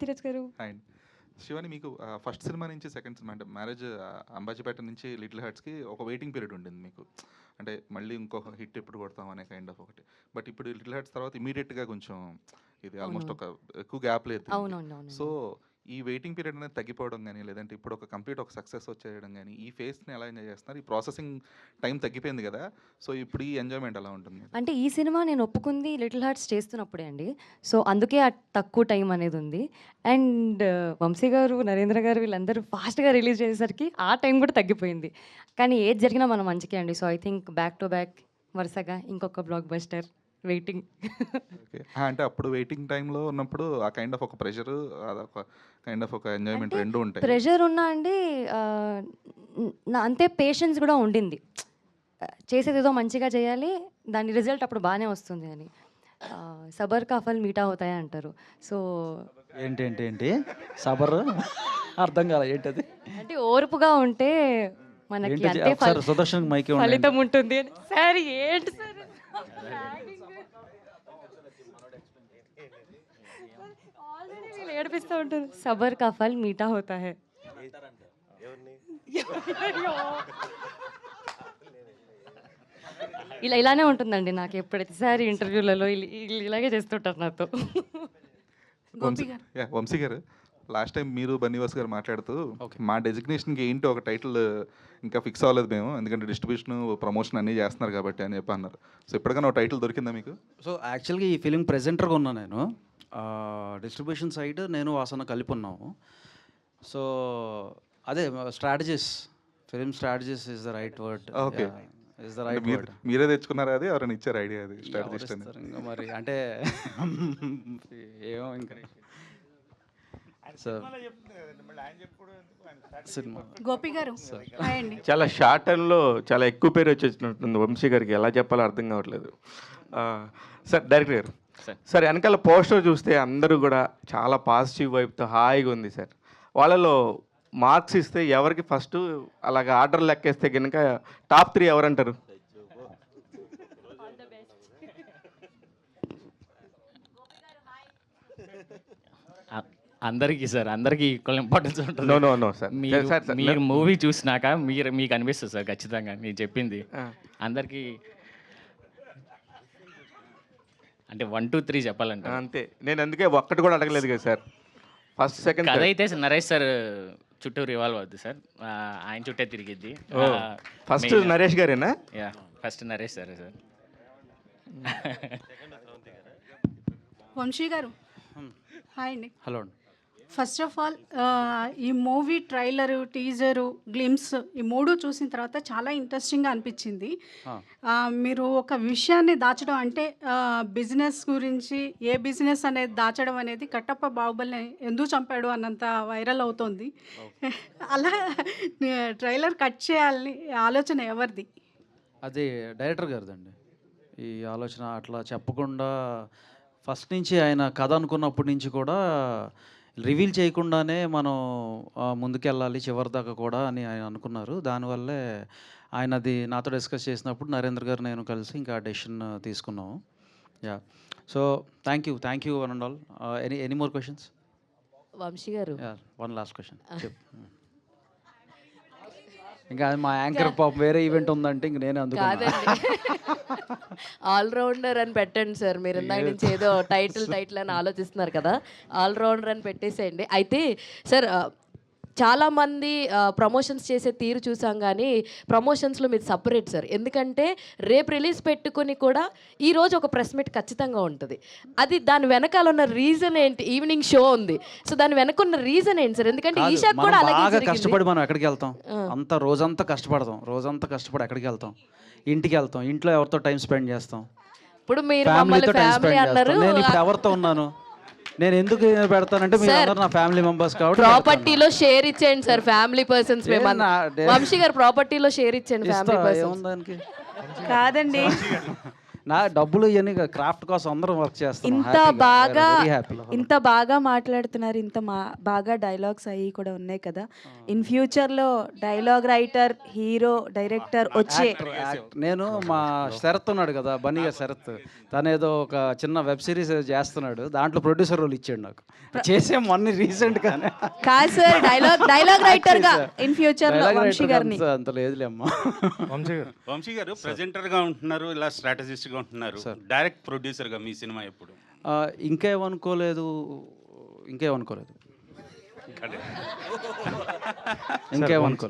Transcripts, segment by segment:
ధీరజ్ గారు. అండ్ శివాని మీకు first cinema నుంచి సెకండ్ సినిమా అంటే మ్యారేజ్ అంబాజీపేట నుంచి లిటిల్ హార్ట్స్కి ఒక వెయిటింగ్ పీరియడ్ ఉండింది మీకు. అంటే మళ్ళీ ఇంకొక హిట్ ఎప్పుడు కొడతాం అనే కైండ్ ఆఫ్ ఒకటి. బట్ ఇప్పుడు లిటిల్ హార్ట్స్ తర్వాత ఇమీడియట్గా కొంచెం ఇది ఆల్మోస్ట్ ఒక ఎక్కువ గ్యాప్ లేదు సో ఈ వెయిటింగ్ పీరియడ్ అనేది తగ్గిపోవడం కానీ లేదంటే ఇప్పుడు ఒక కంప్లీట్ ఒక సక్సెస్ వచ్చేయడం కానీ ఈ ఫేస్ని ఎలా ఎంజాయ్ చేస్తున్నారు? ఈ ప్రాసెసింగ్ టైం తగ్గిపోయింది కదా సో ఇప్పుడు ఈ ఎంజాయ్మెంట్ ఎలా ఉంటుంది అంటే ఈ సినిమా నేను ఒప్పుకుంది లిటిల్ హార్ట్స్ చేస్తున్నప్పుడే అండి. సో అందుకే ఆ తక్కువ టైం అనేది ఉంది. అండ్ వంశీ గారు నరేంద్ర గారు వీళ్ళందరూ ఫాస్ట్గా రిలీజ్ చేసేసరికి ఆ టైం కూడా తగ్గిపోయింది. కానీ ఏది జరిగినా మనం మంచికే అండి. So I think back to back వరుసగా ఇంకొక బ్లాక్ బస్టర్ వెయిటింగ్ అంటే అప్పుడు వెయిటింగ్ టైంలో ఉన్నప్పుడు ఆ కైండ్ ఆఫ్ ఒక ప్రెషర్ అదొక కైండ్ ఆఫ్ ఒక ఎంజాయ్మెంట్ అంటే రెండు ఉంటాయి. ప్రెషర్ ఉన్నా అండి ఆ, నా అంతే పేషెన్స్ కూడా ఉండింది. చేసేది ఏదో మంచిగా చేయాలి దాని రిజల్ట్ అప్పుడు బాగానే వస్తుంది అని. ఆ, సబర్ కాఫల్ మీటా అవుతాయి అంటారు. సో ఏంటి ఏంటి ఏంటి? సబర్? అర్థం కాలే ఏంటది? అంటే ఓర్పుగా ఉంటే మనకి ఏంటి అంతే ఒకసారి సుదర్శన్ మైకి. ఫలితం ఉంటుంది అని. సార్ ఏంటి సార్? ఆల్రెడీ వీళ్ళు ఏడిపిస్తూ ఉంటారు. సబర్ కా ఫల్ మీఠా హోతా హై. ఇలా ఇలానే ఉంటుందండి నాకు ఎప్పుడైతే. సారి ఇంటర్వ్యూలలో ఇలాగే చేస్తుంటారు నాతో. వంశీ గారు. లాస్ట్ టైం మీరు బన్నీవాస్ గారు మాట్లాడుతూ మా డెసిగ్నేషన్కి ఏంటి ఒక టైటిల్ ఇంకా ఫిక్స్ అవ్వలేదు మేము ఎందుకంటే డిస్ట్రిబ్యూషన్ ప్రమోషన్ అన్నీ చేస్తున్నారు కాబట్టి అని చెప్పి అన్నారు. సో ఎప్పటికైనా ఒక టైటిల్ దొరికిందా మీకు? సో యాక్చువల్గా ఈ ఫిలిం ప్రెజెంటర్గా ఉన్నా నేను. డిస్ట్రిబ్యూషన్ సైడ్ నేను వాసన కలిపి ఉన్నాము. సో అదే strategies. Film strategies is the right word Okay. Is the right మీరు వర్డ్ మీరే తెచ్చుకున్నారా అది? ఎవరైనా ఇచ్చారు ఐడియా అది? స్ట్రాటజిస్ట్ అని? మరి? అంటే ఏమో ఇంకా. సినిమా గోపి గారు చాలా షార్ట్ టైంలో చాలా ఎక్కువ పేరు వచ్చేసినట్టుంది వంశీ గారికి. ఎలా చెప్పాలో అర్థం కావట్లేదు. ఆ, సార్ డైరెక్టర్ గారు. సార్. వెనకాల పోస్టర్ చూస్తే అందరూ కూడా చాలా పాజిటివ్ వైపుతో హాయిగా ఉంది సార్. వాళ్ళలో మార్క్స్ ఇస్తే ఎవరికి ఫస్ట్ అలాగ ఆర్డర్ లెక్కేస్తే కనుక టాప్ త్రీ ఎవరంటారు? అందరికీ సార్ అందరికీ ఈక్వల్ ఇంపార్టెన్స్ ఉంటుంది. నో నో నో సార్ మీరు సార్ సార్ మీరు మూవీ చూసినాక మీరు మీకు అనిపిస్తుంది సార్ ఖచ్చితంగా మీరు చెప్పింది. అందరికీ అంటే వన్ టూ త్రీ చెప్పాలంటే అంతే. నేను అందుకే ఒక్కటి కూడా అడగలేదు కదా సార్. ఫస్ట్ సెకండ్ కథ అయితే నరేష్ సార్ చుట్టూ రివాల్వ్ అవుద్ది సార్. ఆ, ఆయన చుట్టే తిరిగిద్ది. ఫస్ట్ నరేష్ గారేనా? Yeah first Naresh sir sir. Vamsi garu. Hi అండి. హలో అండి. ఫస్ట్ ఆఫ్ ఆల్ ఈ మూవీ ట్రైలరు టీజరు గ్లిమ్స్ ఈ మూడు చూసిన తర్వాత చాలా ఇంట్రెస్టింగ్గా అనిపించింది. మీరు ఒక విషయాన్ని దాచడం అంటే బిజినెస్ గురించి ఏ బిజినెస్ అనేది దాచడం అనేది కట్టప్ప బాహుబలిని ఎందుకు చంపాడు అన్నంత వైరల్ అవుతోంది. అలా ట్రైలర్ కట్ చేయాలని ఆలోచన ఎవరిది? అది డైరెక్టర్ గారిదండి. ఈ ఆలోచన అట్లా చెప్పకుండా ఫస్ట్ నుంచి ఆయన కథ అనుకున్నప్పటి నుంచి కూడా రివీల్ చేయకుండానే మనం ముందుకెళ్ళాలి చివరి దాకా కూడా అని ఆయన అనుకున్నారు. దానివల్లే ఆయన అది నాతో డిస్కస్ చేసినప్పుడు నరేంద్ర గారు నేను కలిసి ఇంకా డెసిషన్ తీసుకున్నాము. Yeah. So thank you. Thank you one and all. Any any more questions? Vamsi garu. Yeah one last question. ఇంకా అది మా యాంకర్ పాపం వేరే ఈవెంట్ ఉందంటే ఇంక నేనే కాదండి. ఆల్రౌండర్ అని పెట్టండి సార్. మీరు ఇందాక నుంచి ఏదో టైటిల్ టైటిల్ అని ఆలోచిస్తున్నారు కదా. ఆల్రౌండర్ అని పెట్టేసేయండి. అయితే సార్ ఆ, చాలా మంది ప్రమోషన్స్ చేసే తీరు చూసాం కానీ ప్రమోషన్స్లో మీరు సపరేట్ సార్ ఎందుకంటే రేపు రిలీజ్ పెట్టుకుని కూడా ఈ రోజు ఒక ప్రెస్ మీట్ ఖచ్చితంగా ఉంటుంది. అది దాని వెనకాల ఉన్న రీజన్ ఏంటి? ఈవినింగ్ షో ఉంది. సో దాని వెనక ఉన్న రీజన్ ఏంటి సార్ ఎందుకంటే మనం కూడా అలాగే. కష్టపడి మనం ఎక్కడికి వెళ్తాం? అంత రోజంతా కష్టపడతాం. రోజంతా కష్టపడి ఎక్కడికి వెళ్తాం? ఇంటికి వెళ్తాం. ఇంట్లో ఎవరితో టైం స్పెండ్ చేస్తాం? ఇప్పుడు మీరు ఫ్యామిలీ అన్నారు. నేను ఇప్పుడు ఎవరితో ఉన్నాను? నేను ఎందుకు పెడతానంటే మీరు అందరు నా ఫ్యామిలీ మెంబర్స్ కాబట్టి ప్రాపర్టీలో షేర్ ఇచ్చేయండి సార్ ఫ్యామిలీ పర్సన్స్ మేము ఏం నా- డే- వంశీ గారు ప్రాపర్టీలో షేర్ ఇచ్చేయండి ఫ్యామిలీ పర్సన్స్ కాదండి. నా డబ్బులు ఇవన్నీ క్రాఫ్ట్ కోసం అందరం వర్క్ చేస్తాం ఇంత బాగా ఇంత బాగా మాట్లాడుతున్నారు ఇంత మా బాగా డైలాగ్స్ అవి కూడా ఉన్నాయి కదా. ఇన్ ఫ్యూచర్లో డైలాగ్ రైటర్ హీరో డైరెక్టర్ వచ్చే నేను మా శరత్ ఉన్నాడు కదా బన్నీగా శరత్. తను ఏదో ఒక చిన్న వెబ్ సిరీస్ చేస్తున్నాడు. దాంట్లో ప్రొడ్యూసర్ రోల్ ఇచ్చాడు నాకు. చేసే మొన్న రీసెంట్ గానే. కాదు సార్ డైలాగ్ డైలాగ్ రైటర్గా ఇన్ ఫ్యూచర్లో వంశీ గారిని. అంత- లేదులే అమ్మా. వంశీ గారు ప్రెజెంటర్గా ఉంటున్నారు ఇలా స్ట్రాటజిస్ట్ గా ఉంటున్నారు డైరెక్ట్ ప్రొడ్యూసర్గా మీ సినిమా ఎప్పుడు? ఆ, ఇంకేమనుకోలేదు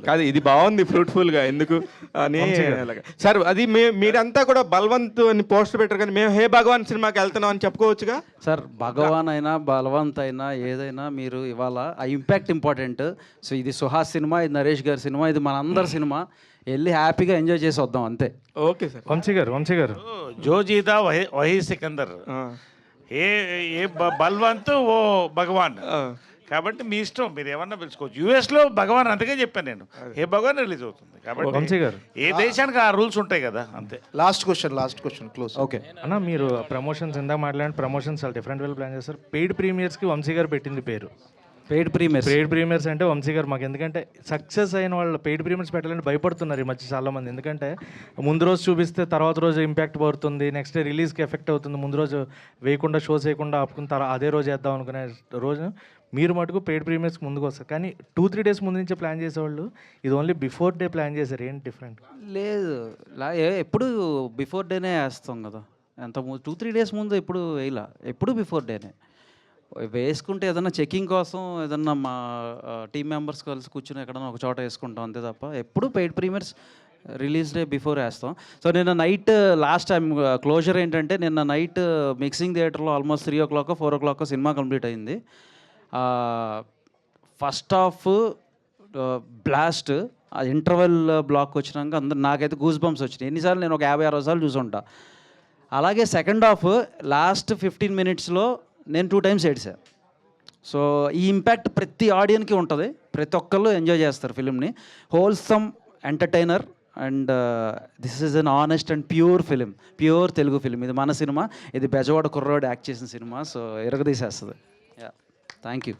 కాదు ఇది బాగుంది ఫ్రూట్ఫుల్గా ఎందుకు? అని అలాగా. సార్ అది మే మీరంతా కూడా బల్వంత్ అని పోస్టర్ పెట్టారు కానీ మేము హే భగవాన్ సినిమాకి వెళ్తున్నాం అని చెప్పుకోవచ్చుగా? సార్ భగవాన్ అయినా బలవంత్ అయినా ఏదైనా మీరు ఇవాళ ఆ ఇంపాక్ట్ ఇంపార్టెంట్. సో ఇది సుహాస్ సినిమా ఇది నరేష్ గారి సినిమా ఇది మనందరి సినిమా. వెళ్ళి హ్యాపీగా ఎంజాయ్ చేసి వద్దాం అంతే. Okay sir. వంశీ గారు వంశీ గారు. జో జీతా వహీ వహీ సికందర్. ఏ ఏ బల్వంత్ ఓ భగవాన్. కాబట్టి మీ ఇష్టం మీరు ఏమన్నా పిలుచుకోవచ్చు. యుఎస్లో భగవాన్ అంతకే చెప్పాను నేను. ఏ భగవాన్ రిలీజ్ అవుతుంది? వంశీ కాబట్టి గారు. ఏ దేశానికి ఆ రూల్స్ ఉంటాయి కదా అంతే. Last question last question close. Okay. అన్న మీరు ప్రమోషన్స్ ఇందాక మాట్లాడిన ప్రమోషన్స్ చాలా డిఫరెంట్ వేలు ప్లాన్ చేస్తారు. పెయిడ్ ప్రీమియర్స్కి వంశీ గారు పెట్టింది పేరు. పెయిడ్ ప్రీమియర్స్ పెయిడ్ ప్రీమియర్స్ అంటే వంశీ గారు మాకు. ఎందుకంటే సక్సెస్ అయిన వాళ్ళు పెయిడ్ ప్రీమియర్స్ పెట్టాలని భయపడుతున్నారు ఈ మధ్య చాలా మంది. ఎందుకంటే ముందు రోజు చూపిస్తే తర్వాత రోజు ఇంపాక్ట్ పడుతుంది నెక్స్ట్ డే రిలీజ్కి ఎఫెక్ట్ అవుతుంది. ముందు రోజు వేయకుండా షోస్ వేయకుండా ఆపుకున్న తర్వాత అదే రోజు వేద్దాం అనుకునే రోజు మీరు మటుకు పెయిడ్ ప్రీమియర్స్ ముందుకు వస్తారు. కానీ టూ త్రీ డేస్ ముందు నుంచే ప్లాన్ చేసేవాళ్ళు ఇది ఓన్లీ బిఫోర్ డే ప్లాన్ చేశారు. ఏంటి డిఫరెంట్ లేదు లా ఎప్పుడు బిఫోర్ డేనే వేస్తాం కదా. ఎంత టూ త్రీ డేస్ ముందు ఎప్పుడు వేయలా? ఎప్పుడు బిఫోర్ డేనే వేసుకుంటే ఏదన్నా చెకింగ్ కోసం ఏదన్నా మా టీం మెంబర్స్ కలిసి కూర్చుని ఎక్కడన్నా ఒక చోట వేసుకుంటాం అంతే తప్ప ఎప్పుడు paid premieres release day before వేస్తాం. సో నిన్న నైట్ లాస్ట్ టైం క్లోజర్ ఏంటంటే నిన్న నైట్ మిక్సింగ్ థియేటర్లో almost three o'clock four o'clock cinema complete అయింది. First half blast interval block వచ్చినాక అందరు నాకైతే గూస్ బంప్స్ వచ్చినాయి. ఎన్నిసార్లు నేను ఒక యాభై అరవై సార్లు చూసుంటా. అలాగే సెకండ్ హాఫ్ లాస్ట్ ఫిఫ్టీన్ మినిట్స్లో నేను టూ టైమ్స్ ఏడ్సా సో ఈ ఇంపాక్ట్ ప్రతి ఆడియన్కి ఉంటుంది. ప్రతి ఒక్కళ్ళు ఎంజాయ్ చేస్తారు ఫిలింని wholesome entertainer and this is an honest and pure film pure Telugu film ఇది మన సినిమా. ఇది బెజవాడ కుర్రాడు యాక్ట్ చేసిన సినిమా. సో ఎరగదీసేస్తుంది. Thank you